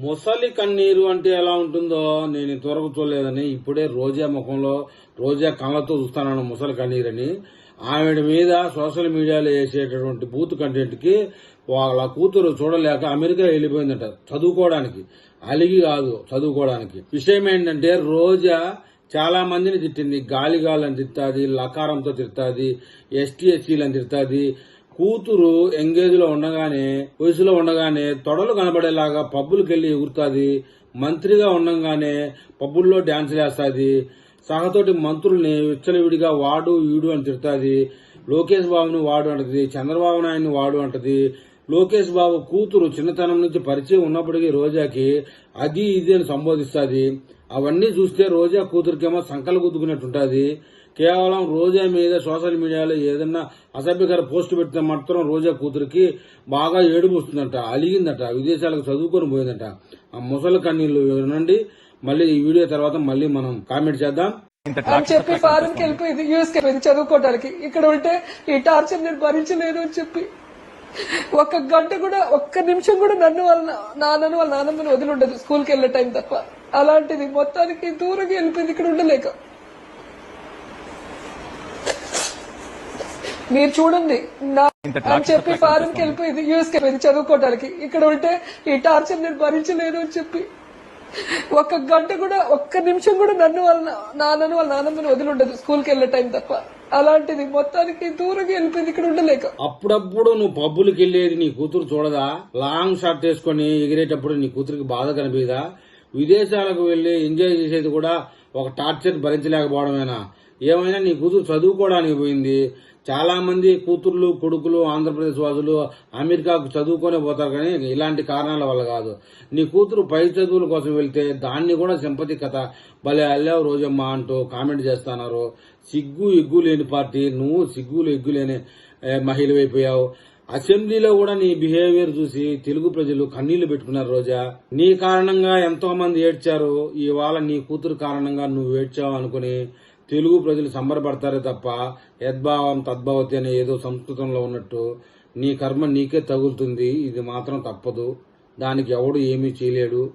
ముసలి కన్నీరు అంటే ఎలా ఉంటుందో నేను ఇంతవరకు చూడలేదని ఇప్పుడే రోజా ముఖంలో రోజా కళ్ళతో చూస్తాను ముసలి కన్నీరని ఆవిడ మీద సోషల్ మీడియాలో వేసేటటువంటి బూత్ కంటెంట్కి వాళ్ళ కూతురు చూడలేక అమెరికా వెళ్ళిపోయిందంట చదువుకోవడానికి. అలిగి కాదు చదువుకోవడానికి. విషయం ఏంటంటే రోజా చాలా మందిని తిట్టింది. గాలిగాలని తిట్టాది లకారంతో తిడతాది ఎస్టీ ఎస్సీలని తిడతాది కూతురు ఎంగేజ్లో ఉండగానే వయసులో ఉండగానే తొడలు కనబడేలాగా పబ్బులకు వెళ్ళి ఎగురుతాది. మంత్రిగా ఉండగానే పబ్బుల్లో డాన్స్ వేస్తాది. సహతోటి మంత్రుల్ని విచ్చలవిడిగా వాడు ఈడు అని తిడుతుంది. లోకేష్ బాబుని వాడు అంటది చంద్రబాబు నాయుడిని వాడు అంటది. లోకేష్ బాబు కూతురు చిన్నతనం నుంచి పరిచయం ఉన్నప్పటికీ రోజాకి అది ఇది అని సంబోధిస్తుంది. అవన్నీ చూస్తే రోజా కూతురికేమో సంకలు గుద్దుకున్నట్టుంటది. కేవలం రోజా మీద సోషల్ మీడియాలో ఏదన్నా అసభ్యకర పోస్ట్ పెడితే మాత్రం రోజా కూతురికి బాగా ఏడుపు వస్తుందంట అలిగిందట విదేశాలకు చదువుకొని పోయిందట. ఆ ముసలి కన్నీళ్ళు వినండి. మళ్ళీ ఈ వీడియో తర్వాత మళ్ళీ మనం కామెంట్ చేద్దాం. అని చెప్పి ఫారెన్కి వెళ్ళిపోయింది యూఎస్కి చదువుకోవడానికి ఇక్కడ ఉంటే ఈ టార్చర్ నేను భరించలేను అని చెప్పి. ఒక్క గంట కూడా ఒక్క నిమిషం కూడా నన్ను వాళ్ళ నాన్నను వాళ్ళ నాన్నమ్మని వదిలి ఉండదు స్కూల్కి వెళ్ళే టైం తప్ప. అలాంటిది మొత్తానికి దూరంగా వెళ్ళిపోయింది ఇక్కడ ఉండలేక. మీరు చూడండి నా అని చెప్పి ఫారెన్కి వెళ్ళిపోయింది యూఎస్కి వెళ్ళిపోయింది చదువుకోవడానికి ఇక్కడ ఉంటే ఈ టార్చర్ నేను భరించలేను అని చెప్పి. ఒక్క గంట కూడా ఒక్క నిమిషం కూడా నన్ను వాళ్ళ నాన్నను వాళ్ళ నాన్నమ్మని వదిలి ఉండదు స్కూల్కి వెళ్ళే టైం తప్ప. అలాంటిది మొత్తానికి దూరంగా వెళ్ళిపోయింది ఇక్కడ ఉండలేక. అప్పుడప్పుడు నువ్వు పబ్బులకి వెళ్ళేది నీ కూతురు చూడదా? లాంగ్ షాట్ వేసుకొని ఎగిరేటప్పుడు నీ కూతురికి బాధ కనిపిదా విదేశాలకు వెళ్ళి ఎంజాయ్ చేసేది కూడా ఒక టార్చర్ భరించలేకపోవడమేనా? ఏమైనా నీ కూతురు చదువుకోవడానికి పోయింది? చాలా మంది కూతుర్లు కొడుకులు ఆంధ్రప్రదేశ్ వాసులు అమెరికాకు చదువుకొని పోతారు కానీ ఇలాంటి కారణాల వల్ల కాదు. నీ కూతురు పై చదువుల కోసం వెళ్తే దాన్ని కూడా సింపతి కథ. భలే అల్లావు రోజమ్మ అంటూ కామెంట్ చేస్తున్నారు. సిగ్గు ఎగ్గు లేని పార్టీ. నువ్వు సిగ్గులు ఎగ్గు లేని మహిళ మహిళవైపోయావు. అసెంబ్లీలో కూడా నీ బిహేవియర్ చూసి తెలుగు ప్రజలు కన్నీళ్ళు పెట్టుకున్నారు రోజా. నీ కారణంగా ఎంతో మంది ఏడ్చారు. ఇవాళ నీ కూతురు కారణంగా నువ్వు ఏడ్చావు అనుకుని తెలుగు ప్రజలు సంబరపడతారే తప్ప యద్భావం తద్భవతి అనే ఏదో సంస్కృతంలో ఉన్నట్టు నీ కర్మ నీకే తగులుతుంది. ఇది మాత్రం తప్పదు. దానికి ఎవడు ఏమీ చేయలేడు.